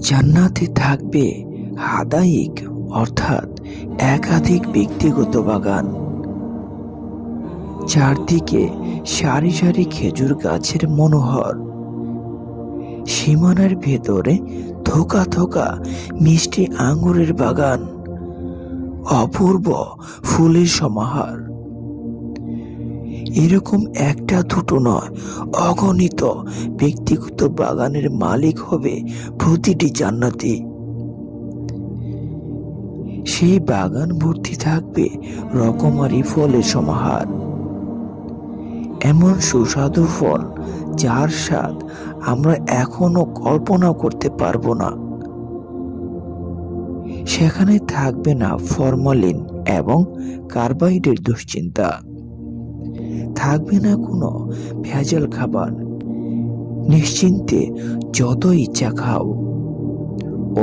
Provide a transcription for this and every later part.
জান্নাতে থাকবে হাদাইক অর্থাৎ একাধিক ব্যক্তিগত বাগান। চারদিকে সারি সারি খেজুর গাছের মনোহর। সীমানার ভেতরে থোকা থোকা মিষ্টি আঙ্গুরের বাগান। অপূর্ব ফুলের সমাহার। এরকম একটা দুটো নয়, অগণিত। ব্যক্তিগত বাগানের মালিক হবে প্রতিটি জান্নাতি। সেই বাগান ভর্তি থাকবে রকমারি ফলের সমাহার। এমন সুস্বাদু ফল যার স্বাদ আমরা এখনও কল্পনা করতে পারব না। সেখানে থাকবে না ফরমালিন এবং কার্বাইডের দুশ্চিন্তা। থাকবে না কোনো ভেজাল খাবার। নিশ্চিন্তে যত ইচ্ছা খাও,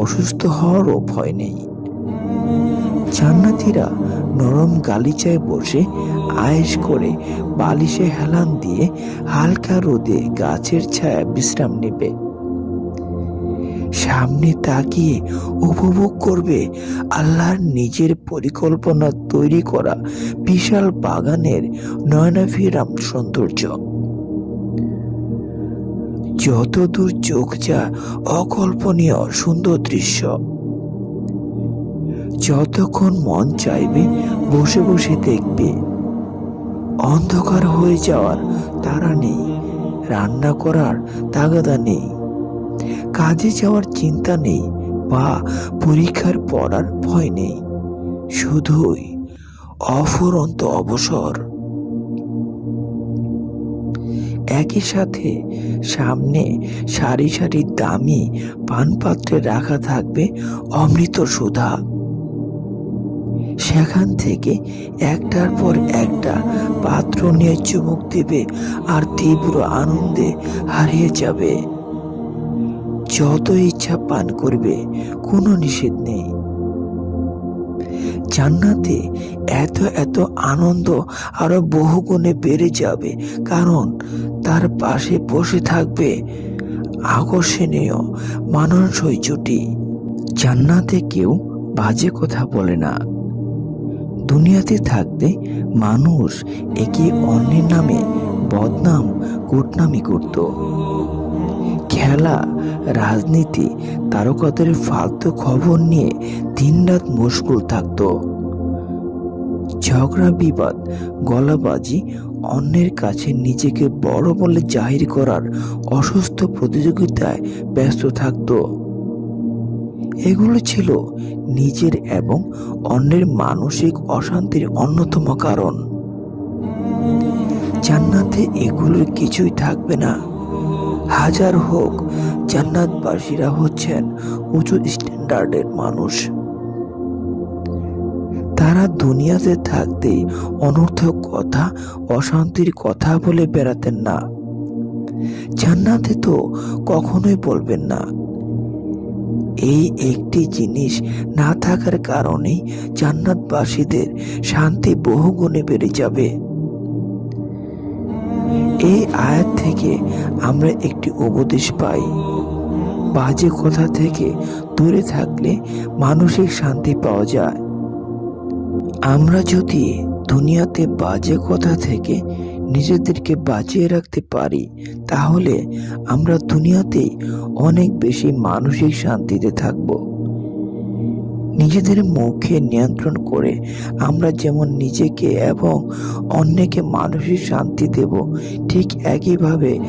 অসুস্থ হওয়ারও ভয় নেই। জান্নাতিরা নরম গালিচায় বসে আয়েস করে বালিশে হেলান দিয়ে হালকা রোদে গাছের ছায়া বিশ্রাম নেবে। সামনে তাকিয়ে উপভোগ করবে আল্লাহর নিজের পরিকল্পনা তৈরি করা বিশাল বাগানের নয়নাভিরাম সৌন্দর্য। যতদূর চোখ যা অকল্পনীয় সুন্দর দৃশ্য। যতক্ষণ মন চাইবে, বসে বসে দেখবে। অন্ধকার হয়ে যাওয়ার তারা নেই, রান্না করার তাগাদা নেই। কাজে যাওয়ার চিন্তা নেই বা পরীক্ষার পড়ার ভয় নেই। শুধুই অফুরন্ত অবসর। একই সাথে সামনে সারি সারি দামি পানপাত্রে রাখা থাকবে অমৃত সুধা। সেখান থেকে একটার পর একটা পাত্র নিয়ে চুমুক দেবে আর তীব্র আনন্দে হারিয়ে যাবে। যত ইচ্ছা পান করবে, কোনো নিষেধ নেই। জান্নাতে এত এত আনন্দ আরও বহু গুণে বেড়ে যাবে, কারণ তার পাশে বসে থাকবে আকর্ষণীয় মানানসই জুটি। জান্নাতে কেউ বাজে কথা বলে না। দুনিয়াতে থাকতে মানুষ একে অন্যের নামে বদনাম, কুটনামি করত। খেলা, রাজনীতি, তারকাদের ফালতু খবর নিয়ে দিনরাত মুশকুল থাকত। ঝগড়া, বিবাদ, গলাবাজি, অন্যের কাছে নিজেকে বড় বলে জাহির করার অসুস্থ প্রতিযোগিতায় ব্যস্ত থাকত। এগুলো ছিল নিজের এবং অন্যের মানসিক অশান্তির অন্যতম কারণ। জান্নাতে এগুলোর কিছুই থাকবে না। হাজার হোক, জান্নাতবাসীরা হচ্ছেন উঁচু স্ট্যান্ডার্ডের মানুষ। তারা দুনিয়াতে থাকতে অনর্থক কথা, অশান্তির কথা বলে বেড়াতেন না। জান্নাতে তো কখনোই বলবেন না। এই একটি জিনিস না থাকার কারণেই জান্নাতবাসীদের শান্তি বহুগুণে বেড়ে যাবে। এই আয়াত থেকে আমরা একটি উপদেশ পাই। বাজে কথা থেকে দূরে থাকলে মানসিক শান্তি পাওয়া যায়। আমরা যদি দুনিয়াতে বাজে কথা থেকে নিজেদেরকে বাঁচিয়ে রাখতে পারি, তাহলে আমরা দুনিয়াতেই অনেক বেশি মানসিক শান্তিতে থাকব। নিজেদের মুখে নিয়ন্ত্রণ করে আমরা যেমন নিজেকে এবং অন্যকে মানসিক শান্তি দেব, ঠিক একইভাবে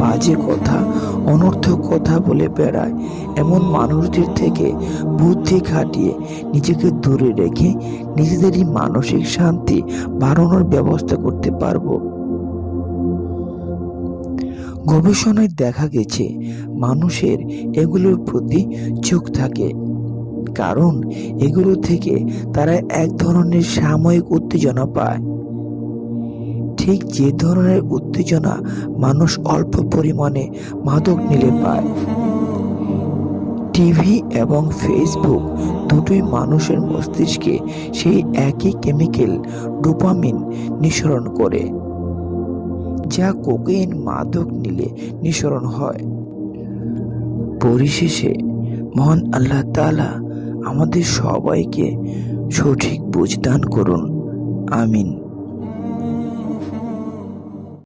বাজে কথা, অনর্থক কথা বলে বেড়ায়। এমন মানুষদের থেকে বুদ্ধি খাটিয়ে নিজেকে দূরে রেখে নিজেদেরই মানসিক শান্তি বাড়ানোর ব্যবস্থা করতে পারব। গবেষণায় দেখা গেছে, মানুষের এগুলোর প্রতি চোখ থাকে। কারণ এগুলো থেকে তারা এক ধরনের সাময়িক উত্তেজনা পায়। ঠিক যে ধরনের উত্তেজনা মানুষ অল্প পরিমাণে মাদক নিলে পায়। টিভি এবং ফেসবুক দুটোই মানুষের মস্তিষ্কে সেই একই কেমিক্যাল ডোপামিন নিঃসরণ করে, যা কোকেইন মাদক নিলে নিঃসরণ হয়। পরিশেষে মহান আল্লাহ তাআলা আমাদের সবাইকে সঠিক বুঝদান করুন। আমিন।